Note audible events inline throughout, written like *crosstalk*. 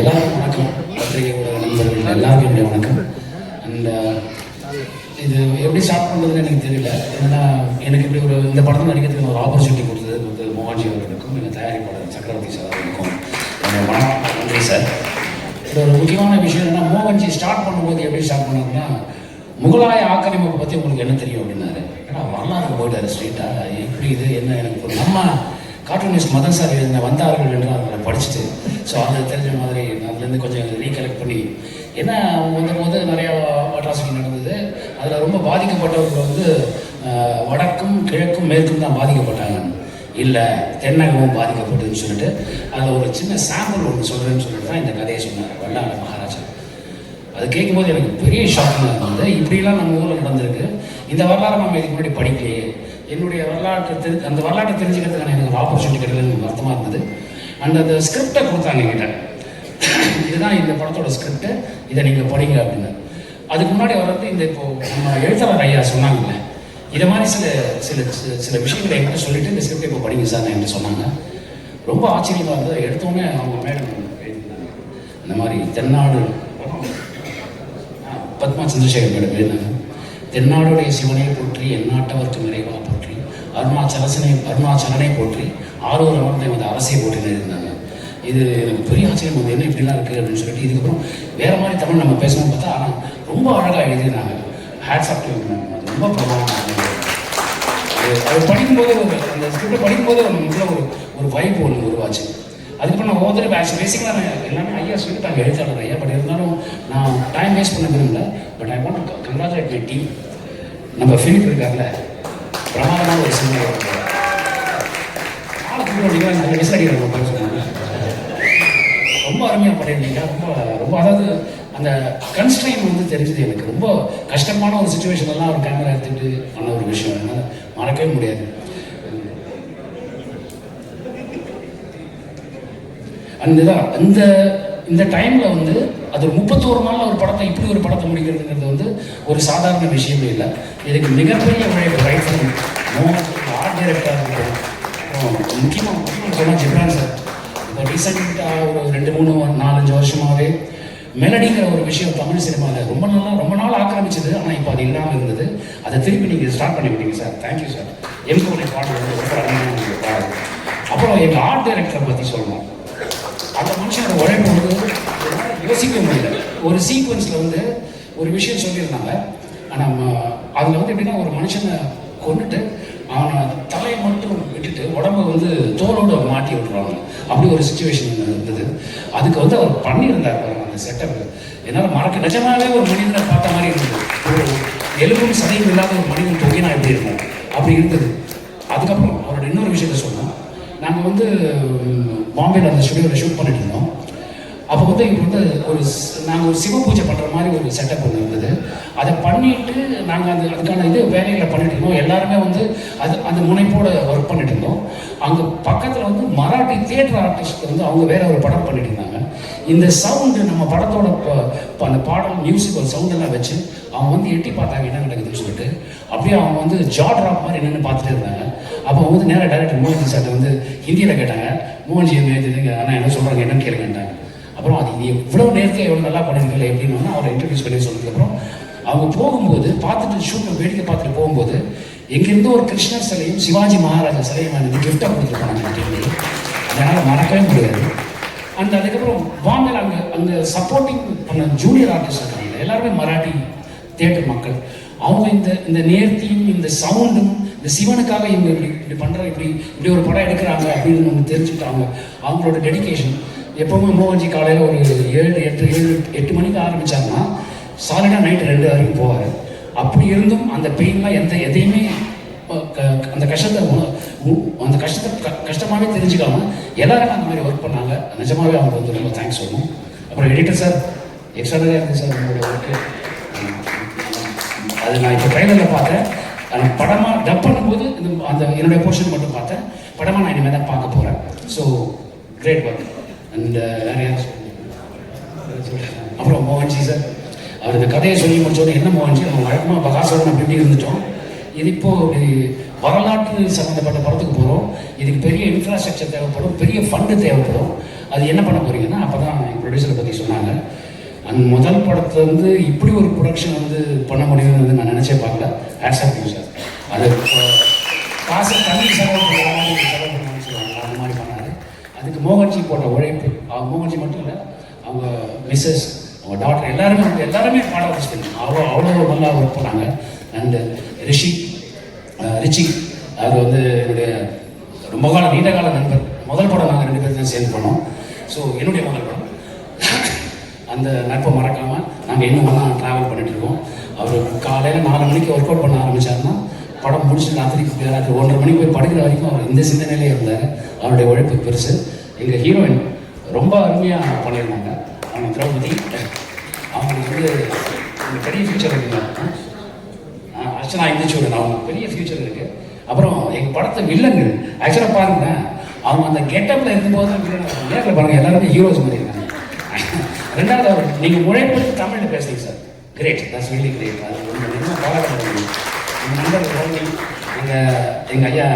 எல்லாருக்கும் வணக்கம். பத்திரிகை ஊடக நண்பர்கள் எல்லாருக்கும் வணக்கம். அண்ட் இது எப்படி ஸ்டார்ட் பண்ணுறதுன்னு எனக்கு தெரியல. ஏன்னா எனக்கு இப்படி ஒரு இந்த படத்தில் நடிக்கிறதுக்கு ஒரு ஆப்பர்ச்சுனிட்டி கொடுத்தது வந்து மோகன்ஜி அவர்களுக்கும் எங்கள் தயாரிப்பாளர் சக்கரவர்த்தி சார் அவர்களுக்கும். நன்றி சார் இது ஒரு முக்கியமான விஷயம் என்னன்னா மோகன்ஜி ஸ்டார்ட் பண்ணும்போது எப்படி ஸ்டார்ட் பண்ணாருன்னா முகலாய ஆக்கிரமிப்பை பற்றி உங்களுக்கு என்ன தெரியும் அப்படின்னாரு. ஏன்னா வரலாறு போயிட்டாரு ஸ்ட்ரீட்டாக எப்படி இது என்ன எனக்கு ஒரு நம்ம கார்ட்டூனிஸ்ட் மதன் சார் எழுதின வந்தார்கள் என்று அதை படிச்சுட்டு ஸோ அது தெரிஞ்ச மாதிரி அதுலேருந்து கொஞ்சம் ரீகலெக்ட் பண்ணி ஏன்னா அவங்க வந்தபோது நிறையா அட்ராசிட்டி நடந்தது. அதில் ரொம்ப பாதிக்கப்பட்டவர்கள் வந்து வடக்கும் கிழக்கும் மேற்கும் தான் பாதிக்கப்பட்டாங்க. இல்லை தென்னகமும் பாதிக்கப்பட்டதுன்னு சொல்லிட்டு அதில் ஒரு சின்ன சாம்பிள் ஒன்று சொல்கிறேன்னு சொல்லிட்டு தான் இந்த கதையை சொன்னார் வல்லாள மகாராஜா. அது கேட்கும்போது எனக்கு பெரிய ஷாக்கில் இருந்தது. இப்படிலாம் நம்ம ஊரில் நடந்திருக்கு. இந்த வரலாறு நம்ம இதுக்கு முன்னாடி படிக்கலையே. என்னுடைய வரலாற்று தெரி அந்த வரலாற்றை தெரிஞ்சுக்கிறதுக்கான எனக்கு ஒரு ஆப்பர்ச்சுனிட்டி கிடைக்கல எனக்கு வருத்தமாக இருந்தது. அண்ட் அந்த ஸ்கிரிப்டை கொடுத்தாங்க என்கிட்ட. இதுதான் இந்த படத்தோட ஸ்கிரிப்டு இதை நீங்கள் படிங்க அப்படின்னு. அதுக்கு முன்னாடி வர்றது இந்த இப்போ நம்ம எழுத்தாளர் ஐயா சொன்னாங்கல்ல இதை மாதிரி சில சில சில- விஷயங்களை என்கிட்ட சொல்லிட்டு இந்த ஸ்கிரிப்டை இப்போ படிங்க சார் என்கிட்ட சொன்னாங்க. ரொம்ப ஆச்சரியமாக இருந்தது. எடுத்தோடனே அவங்க மேடம் எழுதியிருந்தாங்க இந்த மாதிரி தென்னாடு பத்மா சந்திரசேகர் மேடம் எழுதினாங்க. தென்னாடுடைய சிவனை போற்றி எந்நாட்டவர்க்கு நிறைவா போற்றி அருணாச்சலசனை அருணாச்சலனை போற்றி ஆரூர் அமர்ந்த எமது அரசை போற்றின்னு இருந்தாங்க இது எனக்கு பெரிய ஆச்சரியம். வந்து என்ன இப்படிலாம் இருக்குது அப்படின்னு சொல்லிட்டு இதுக்கப்புறம் வேறு மாதிரி தமிழ் நம்ம பேசணும்னு பார்த்தா ஆனால் ரொம்ப அழகாக எழுதினாங்க ஹேட்ஸ் ஆஃப் ரொம்ப பிரபலமாக அது அது படிக்கும்போது ஒரு அந்த ஸ்கிரிப்டை படிக்கும்போது நமக்குள்ள ஒரு ஒரு வைப் ஒன்று உருவாச்சு. அதுக்கு நான் ஒவ்வொருத்தரும் பேட்ச் பேசிக்கலாம் நான் எல்லாமே ஐயா சொல்லிட்டாங்க. எழுத்தாளர் ஐயா பட் இருந்தாலும் நான் டைம் வேஸ்ட் பண்ண விரும்பல. But I want congratulate my team நம்ம ஃபிலிப் இருக்கார்ல பிரமாதமான ஒரு சிந்தனை ரொம்ப அருமையாக பண்ணியிருந்தீங்க. ரொம்ப ரொம்ப அதாவது அந்த கன்ஸ்ட்ரெயின் வந்து தெரிஞ்சது எனக்கு. ரொம்ப கஷ்டமான ஒரு சுச்சுவேஷன்லாம் ஒரு கேமரா எடுத்துகிட்டு பண்ண ஒரு விஷயம். என்னால் மறக்கவே முடியாது. அந்த தான் அந்த இந்த டைமில் வந்து அது ஒரு முப்பத்தோரு நாளில் ஒரு படத்தை இப்படி ஒரு படத்தை முடிக்கிறதுங்கிறது வந்து ஒரு சாதாரண விஷயமே இல்லை. இதுக்கு மிகப்பெரிய உழைப்பு ரைட் ஆர்ட் டைரக்டர் முக்கியமாக முக்கியமாக சொன்னால் ஜிப்ரான் சார். இப்போ ரீசெண்டாக ஒரு ரெண்டு மூணு நாலஞ்சு வருஷமாகவே மெலடிங்கிற ஒரு விஷயம் தமிழ் சினிமாவில் ரொம்ப நாளாக ரொம்ப நாள் ஆக்கிரமிச்சது. ஆனால் இப்போ அது இல்லாமல் இருந்தது. அதை திருப்பி நீங்கள் ஸ்டார்ட் பண்ணி விட்டீங்க சார் தேங்க்யூ சார் எம்கோனை பாடல் வந்து ரொம்ப அதிகமாக பாடல். அப்புறம் எங்கள் ஆர்ட் டைரக்டரை பற்றி சொல்லணும் அந்த மனுஷன் உழைப்பு வந்து யோசிக்க முடியல ஒரு சீக்வன்ஸில் வந்து ஒரு விஷயம் சொல்லியிருந்தாங்க. ஆனால் அதில் வந்து எப்படின்னா ஒரு மனுஷனை கொண்டுட்டு அவனை தலையை மட்டும் விட்டுட்டு உடம்ப வந்து தோலோடு மாட்டி விட்டுருவாங்க. அப்படி ஒரு சுச்சுவேஷன் இருந்தது. அதுக்கு வந்து அவர் பண்ணியிருந்தார் பாருங்க அந்த செட்டப் என்னால் மறக்க நிஜமாவே ஒரு மனிதனை பார்த்த மாதிரி இருந்தது. ஒரு எலும்பும் சதையும் இல்லாத ஒரு மனிதன் தொங்கினா எப்படி இருந்தேன் அப்படி இருந்தது. அதுக்கப்புறம் அவரோட இன்னொரு விஷயத்த சொன்னோம். நாங்கள் வந்து ம், பாம்பேல அந்த ஸ்டுடியோவில் ஷூட் பண்ணிட்டு இருந்தோம். அப்போ வந்து இப்போ வந்து ஒரு நாங்கள் ஒரு சிவ பூஜை பண்ணுற மாதிரி ஒரு செட்டப் ஒன்று இருந்தது. அதை பண்ணிட்டு நாங்கள் அந்த அதுக்கான இது வேலைகளை பண்ணிட்டு இருந்தோம். எல்லாருமே வந்து அது அந்த முனைப்போட ஒர்க் பண்ணிட்டு இருந்தோம். அங்கே பக்கத்தில் வந்து மராட்டி தியேட்டர் ஆர்டிஸ்ட் வந்து அவங்க வேற ஒரு படம் பண்ணிட்டு இருந்தாங்க. இந்த சவுண்டு நம்ம படத்தோட அந்த பாடல் மியூசிக்கல் சவுண்ட் எல்லாம் வச்சு அவங்க வந்து எட்டி பார்த்தாங்க என்ன நடக்குதுன்னு சொல்லிட்டு. அப்படியே அவங்க வந்து ஜா ட்ராப் மாதிரி என்னென்னு பார்த்துட்டு இருந்தாங்க. அப்போ அவங்க வந்து நேராக டேரக்டர் மோகன் சார் வந்து ஹிந்தியில் கேட்டாங்க. மோகன்ஜி என்ன ஆனால் என்ன சொல்கிறாங்க என்னன்னு கேளுங்கன்ட்டாங்க. அப்புறம் அது நீ எவ்வளோ நேரத்தை எவ்வளோ நல்லா பண்ணிருக்கல எப்படின்னு அவரை இன்ட்ரடியூஸ் பண்ணி சொன்னதுக்கப்புறம் அவங்க போகும்போது பார்த்துட்டு ஷூட்டை வேடிக்கை பார்த்துட்டு போகும்போது எங்கேருந்து ஒரு கிருஷ்ணர் சிலையும் சிவாஜி மகாராஜா சிலையும் எனக்கு கிஃப்டாக கொடுத்துருக்காங்க அதனால் மறக்கவே முடியாது. அண்ட் அதுக்கப்புறம் வாங்கல் அங்கே அங்கே சப்போர்ட்டிங் பண்ண ஜூனியர் ஆர்டிஸ்ட் இருக்காங்க. எல்லாருமே மராட்டி தேட்டர் மக்கள். அவங்க இந்த இந்த நேர்த்தியும் இந்த சவுண்டும் இந்த சிவனுக்காக இவங்க இப்படி இப்படி பண்ணுற இப்படி இப்படி ஒரு படம் எடுக்கிறாங்க அப்படின்னு நம்ம தெரிஞ்சுக்கிட்டாங்க. அவங்களோட டெடிகேஷன் எப்போவுமே மோகன்ஜி காலையில் ஒரு ஏழு எட்டு ஏழு எட்டு மணிக்கு ஆரம்பித்தாங்கன்னா சாலிடாக நைட்டு ரெண்டு வரைக்கும் போவார். அப்படி இருந்தும் அந்த பெயின்லாம் எந்த எதையுமே க- அந்த கஷ்டத்தை அந்த கஷ்டத்தை க- கஷ்டமாவே தெரிஞ்சுக்காம எல்லாரும் அந்த மாதிரி ஒர்க் பண்ணாங்க. நிஜமாவே அவங்க வந்து ரொம்ப தேங்க்ஸ் சொல்லணும். அப்புறம் எடிட்டர் சார் எக்ஸ்ட்ரா இருந்துச்சு சார் உங்களோட ஒர்க்கு அது நான் இப்போ ட்ரைலரில் பார்த்தேன். அது படமாக டப் பண்ணும்போது இந்த அந்த என்னுடைய போர்ஷன் மட்டும் பார்த்தேன். படமாக நான் இனிமேல் தான் பார்க்க போகிறேன் ஸோ கிரேட் ஒர்க் அந்த நிறையா அப்புறம் மோகன்ஜி சார் அவர் இந்த கதையை சொல்லி முடிச்சோடனே என்ன மோகன்ஜி? நம்ம வழக்கமாக பகாசோட அப்படி இருந்துட்டோம். இது இப்போ வரலாற்று சம்மந்தப்பட்ட படத்துக்கு போகிறோம் இதுக்கு பெரிய இன்ஃப்ராஸ்ட்ரக்சர் தேவைப்படும் பெரிய ஃபண்டு தேவைப்படும். அது என்ன பண்ண போறீங்கன்னா அப்போ தான் ப்ரொடியூசரை பற்றி சொன்னாங்க. அந்த முதல் படத்துல வந்து இப்படி ஒரு ப்ரொடக்ஷன் வந்து பண்ண முடியும்னு நான் நினச்சே பார்க்கல. ஆட்ஸ் ஆஃப் சார் அது காசு தண்ணி செலவு பண்ணுற செலவு பண்ணணும்னு சொல்லுவாங்க அந்த மாதிரி பண்ணாரு. அதுக்கு மோகன்ஜி போட்ட உழைப்பு அவங்க மோகன்ஜி மட்டும் இல்லை அவங்க மிஸ்ஸஸ் அவங்க டாக்டர் எல்லாருமே வந்து எல்லாருமே பாட வச்சுருக்காங்க அவ்வளோ அவ்வளோ நல்லா ஒர்க் பண்ணாங்க. அண்டு ரிஷி அஹ் ரிச்சி வந்து என்னுடைய ரொம்ப காலம் நீண்ட கால நண்பர். முதல் படம் நாங்கள் ரெண்டு பேரும் தான் சேர்ந்து பண்ணோம். ஸோ என்னுடைய முதல் படம். அந்த நட்பை மறக்காமல் நாங்கள் இன்னும் ஒன்றா ட்ராவல் பண்ணிட்டு இருக்கோம். அவர் காலையில் நாலு மணிக்கு ஒர்க் அவுட் பண்ண ஆரம்பித்தாருன்னா படம் முடிச்சு ராத்திரிக்கு ராத்திரி ஒன்றரை மணிக்கு போய் படுக்கிற வரைக்கும் அவர் இந்த சிந்தனையிலே இருந்தார். அவருடைய உழைப்பு பெருசு. எங்கள் ஹீரோயின் ரொம்ப அருமையாக பண்ணியிருந்தாங்க. அவங்க திரௌபதி அவங்களுக்கு வந்து ஒரு பெரிய ஃபியூச்சர் இருக்குங்க. அர்ச்சனா இந்துச்சூரன் அவங்க பெரிய ஃபியூச்சர் இருக்குது அப்புறம் எங்கள் படத்தை வில்லங்கள் ஆக்சுவலாக பாருங்களேன். அவங்க அந்த கெட்டப்பில் இருக்கும்போது வில்லன் நேரில் எல்லாருமே ஹீரோஸ் மாதிரி ரெண்டாவது அவர் நீங்கள் உழைப்பு தமிழில் பேசுறீங்க sir. Great that's really great அது ரொம்ப நிஜமாக பாராட்ட எங்கள் நண்பர் ரோனி எங்கள் எங்கள் ஐயா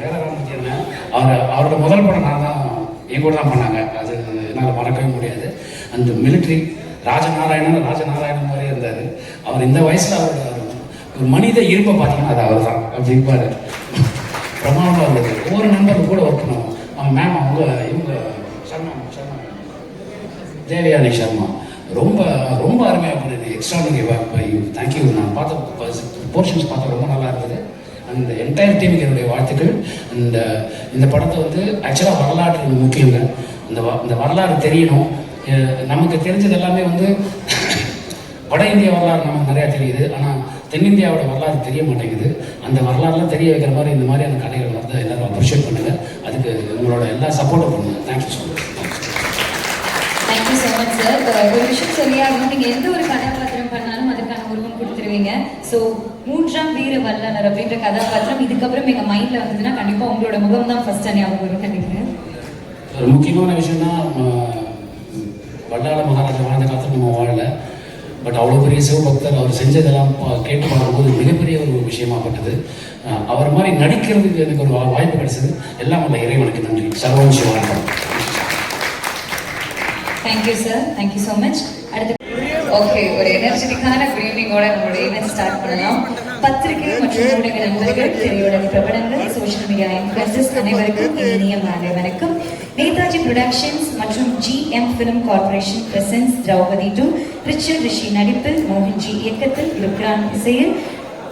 வேற என்ன அவர் அவரோட முதல் படம் நான் தான் என் கூட தான் பண்ணாங்க. அது என்னால் மறக்கவே முடியாது. அந்த மிலிட்ரி ராஜநாராயணன் ராஜநாராயணன் மாதிரி இருந்தார். அவர் இந்த வயசில் அவரோட ஒரு மனித இரும்பை பார்த்தீங்கன்னா அது அவர் தான் அப்படி இருப்பார். பிரமாணமாக இருந்தது. ஒவ்வொரு நண்பர் கூட ஒர்க் பண்ணுவோம் அவன் மேம் அவங்க இவங்க தேவயானி சர்மா ரொம்ப ரொம்ப அருமையாக பண்ணது யூ தேங்க்யூ நான் பார்த்த போர்ஷன்ஸ் பார்த்த ரொம்ப நல்லா இருந்தது. அந்த என்டையர் டீமுக்கு என்னுடைய வாழ்த்துக்கள். இந்த uh, இந்த படத்தை வந்து ஆக்சுவலாக வரலாற்று முக்கியங்க இந்த வ- இந்த வரலாறு தெரியணும். நமக்கு தெரிஞ்சது எல்லாமே வந்து வட இந்திய வரலாறு நமக்கு நிறையா தெரியுது. ஆனால் தென்னிந்தியாவோட வரலாறு தெரிய மாட்டேங்குது. அந்த வரலாறுலாம் தெரிய வைக்கிற மாதிரி இந்த மாதிரியான கதைகள் வந்து எல்லாரும் அப்ரிஷியேட் பண்ணுங்கள் அதுக்கு உங்களோட எல்லா சப்போர்ட்டும் பண்ணுங்கள் தேங்க்யூ ஸோ மச் சார் ஒரு விஷயம் சொல்லியாகணும் நீங்க எந்த ஒரு கதாபாத்திரம் பண்ணாலும் அதுக்கான உருவம் கொடுத்துருவீங்க. ஸோ மூன்றாம் வீர வல்லனர் அப்படின்ற கதாபாத்திரம் இதுக்கப்புறம் எங்க மைண்ட்ல வந்ததுன்னா கண்டிப்பா உங்களோட முகம் தான் ஃபர்ஸ்ட் ஞாபகம் வரும் நினைக்கிறேன் ஒரு முக்கியமான விஷயம்னா வல்லாள மகாராஜா வாழ்ந்த காலத்தில் நம்ம வாழல. பட் அவ்வளோ பெரிய சிவபக்தர் அவர் செஞ்சதெல்லாம் கேட்டு பார்க்கும்போது மிகப்பெரிய ஒரு விஷயமாப்பட்டது அவர் மாதிரி நடிக்கிறதுக்கு எனக்கு ஒரு வாய்ப்பு கிடைச்சது. எல்லாம் வல்ல இறைவனுக்கு நன்றி. சர்வம் Sivanandam thank you sir thank you so much அடுத்து ஓகே ஒரு எனர்ஜெட்டிக்கான குட் ஈவினிங்கோட நம்மளோட ஈவெண்ட் ஸ்டார்ட் பண்ணலாம். பத்திரிகை மற்றும் ஊடக நண்பர்கள் திரையுடன் பிரபலங்கள் சோஷியல் மீடியா இன்ஃபுளுசர்ஸ் அனைவருக்கும் இனிய மாலை வணக்கம். நேதாஜி ப்ரொடக்ஷன்ஸ் மற்றும் G M film corporation presents Draupadi two Richard Rishi நடிப்பில் மோகன்ஜி இயக்கத்தில் லுக்ரான் இசையில்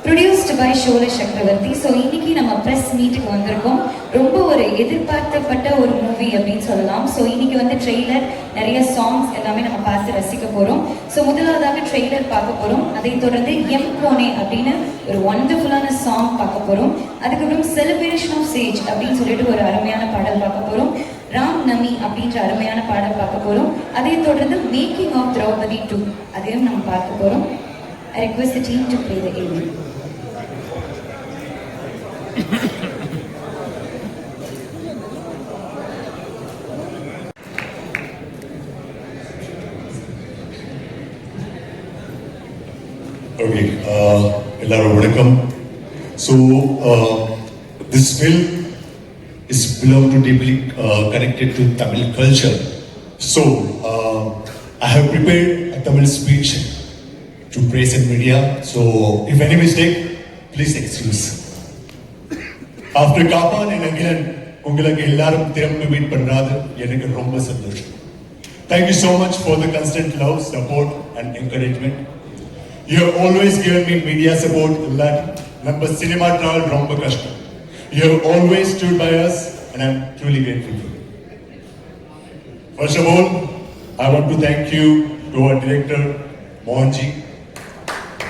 ப்ரொடியூஸ்டு பை ஷோல சக்கரவர்த்தி ஸோ இன்னைக்கு நம்ம ப்ரெஸ் மீட்டுக்கு வந்திருக்கோம். ரொம்ப ஒரு எதிர்பார்க்கப்பட்ட ஒரு மூவி அப்படின்னு சொல்லலாம். ஸோ இன்னைக்கு வந்து ட்ரெய்லர் நிறைய சாங்ஸ் எல்லாமே நம்ம பார்த்து ரசிக்க போகிறோம் ஸோ முதலாவதாக ட்ரெய்லர் பார்க்க போகிறோம் அதைத் தொடர்ந்து எம் கோனே அப்படின்னு ஒரு ஒண்டர்ஃபுல்லான சாங் பார்க்க போகிறோம் அதுக்கப்புறம் செலிப்ரேஷன் ஆஃப் சேஜ் அப்படின்னு சொல்லிட்டு ஒரு அருமையான பாடல் பார்க்க போகிறோம் ராம் நமி அப்படின்ற அருமையான பாடல் பார்க்க போகிறோம் அதை தொடர்ந்து மேக்கிங் ஆஃப் திரௌபதி டூ அதையும் நம்ம பார்க்க போகிறோம் I request the team to play the evening. எல்லாரும் வணக்கம் so this film is belong to deeply connected to Tamil culture so I have prepared a Tamil speech to press and media so if any mistake please excuse after Kaappaan என் அகிலன் உங்களுக்கு எல்லாரும் திரும்ப meet பண்றாது எனக்கு ரொம்ப சந்தோஷம் thank you so much for the constant love support and encouragement You have always given me media support that number cinema travel romba kashtam. You have always stood by us and I'm truly grateful for you. First of all, I want to thank you to our director, Mohanji.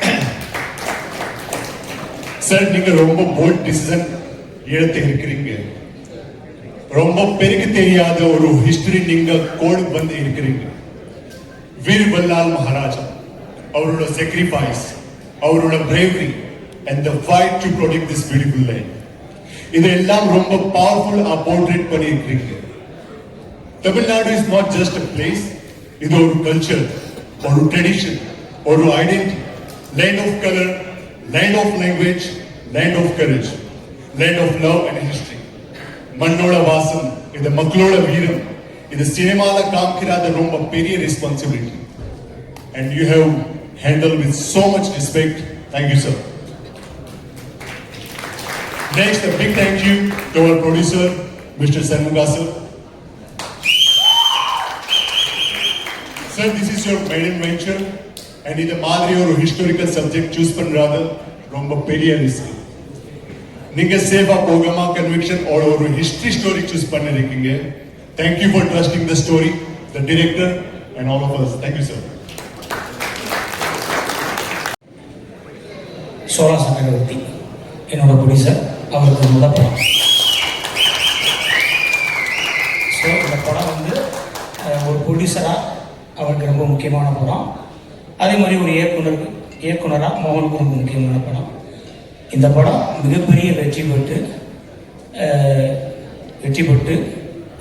*coughs* Sir நீங்க ரொம்ப bolt decision எடுத்து இருக்கிறீங்க ரொம்ப பேருக்கு தெரியாத ஒரு history நீங்க கோடு வந்து இருக்கிறீங்க வீர் வல்லால் மகாராஜா அவரோட sacrifice அவரோட bravery and the fight to protect this beautiful land இதெல்லாம் ரொம்ப பவர்ஃபுல்லா போர்ட்ரேட் பண்ணியிருக்கீங்க Tamil Nadu is not just a place இது ஒரு கல்ச்சர் ஒரு ட்ரெடிஷன் ஒரு identity land of colour land of language land of courage land of love and history மண்ணோட வாசம் இது மக்களோட வீரம் இது சினிமால காமிக்கிறாத ரொம்ப பெரிய responsibility and you have Handle with so much respect thank you sir next a big thank you to our producer Mr. Sanmuga sir. Sir, this is your maiden venture and இந்த மாதிரி ஒரு ஹிஸ்டாரிக்கல் சப்ஜெக்ட் சூஸ் பண்றது ரொம்ப பெரிய risk நீங்க சேஃபா போகாம conviction ஒரு ஹிஸ்டரி ஸ்டோரி சூஸ் பண்ணிருக்கீங்க thank you for trusting the story the director and all of us thank you sir Chola Chakravarthy என்னோட ப்ரொடியூசர் அவருக்கு முதல் படம். ஸோ இந்த படம் வந்து ஒரு ப்ரொடியூசராக அவருக்கு ரொம்ப முக்கியமான படம். அதே மாதிரி ஒரு இயக்குனர் இயக்குனராக மோகனுக்கு ரொம்ப முக்கியமான படம். இந்த படம் மிகப்பெரிய வெற்றி பெற்று வெற்றி பெற்று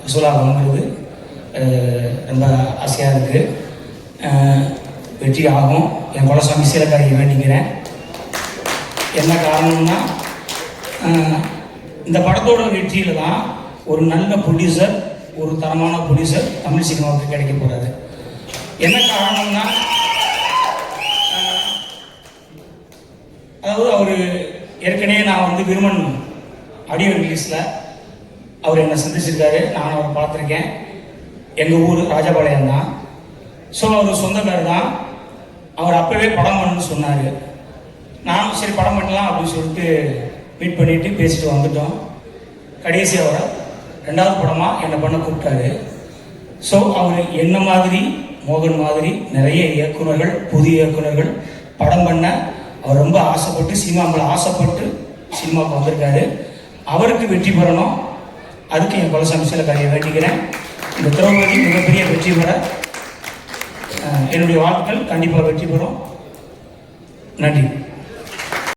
வசூலாக வாங்குறது ரொம்ப ஆசையாக இருக்குது வெற்றி ஆகும். என் குலசாமி சீலக்காரியை வேண்டிக்கிறேன். என்ன காரணம்னா இந்த படத்தோட வெற்றியில் தான் ஒரு நல்ல ப்ரொடியூசர் ஒரு தரமான ப்ரொடியூசர் தமிழ் சினிமாவுக்கு கிடைக்க போறாரு. என்ன காரணம்னா அதாவது அவர் ஏற்கனவே நான் வந்து விருமன் ஆடியோ ரிலீஸில் அவர் என்னை சந்திச்சிருக்காரு. நான் அவரை பார்த்துருக்கேன். எங்கள் ஊர் ராஜபாளையம் தான். ஸோ அவர் சொந்தக்காரர் தான். அவர் அப்போவே படம் பண்ணுன்னு சொன்னார். நானும் சரி படம் பண்ணலாம் அப்படின்னு சொல்லிட்டு மீட் பண்ணிட்டு பேசிட்டு வந்துட்டோம். கடைசி அவரை ரெண்டாவது படமாக என்னை பண்ண கூப்பிட்டாரு. ஸோ அவர் என்ன மாதிரி மோகன் மாதிரி நிறைய இயக்குனர்கள் புதிய இயக்குனர்கள் படம் பண்ண அவர் ரொம்ப ஆசைப்பட்டு சினிமா மேலே ஆசைப்பட்டு சினிமாவுக்கு வந்திருக்காரு. அவருக்கு வெற்றி பெறணும். அதுக்கு என் குலசாமி சில கதையை வேண்டிக்கிறேன். இந்த திரௌபதி மிகப்பெரிய வெற்றி பெற என்னுடைய வாழ்த்துக்கள். கண்டிப்பாக வெற்றி பெறும். நன்றி.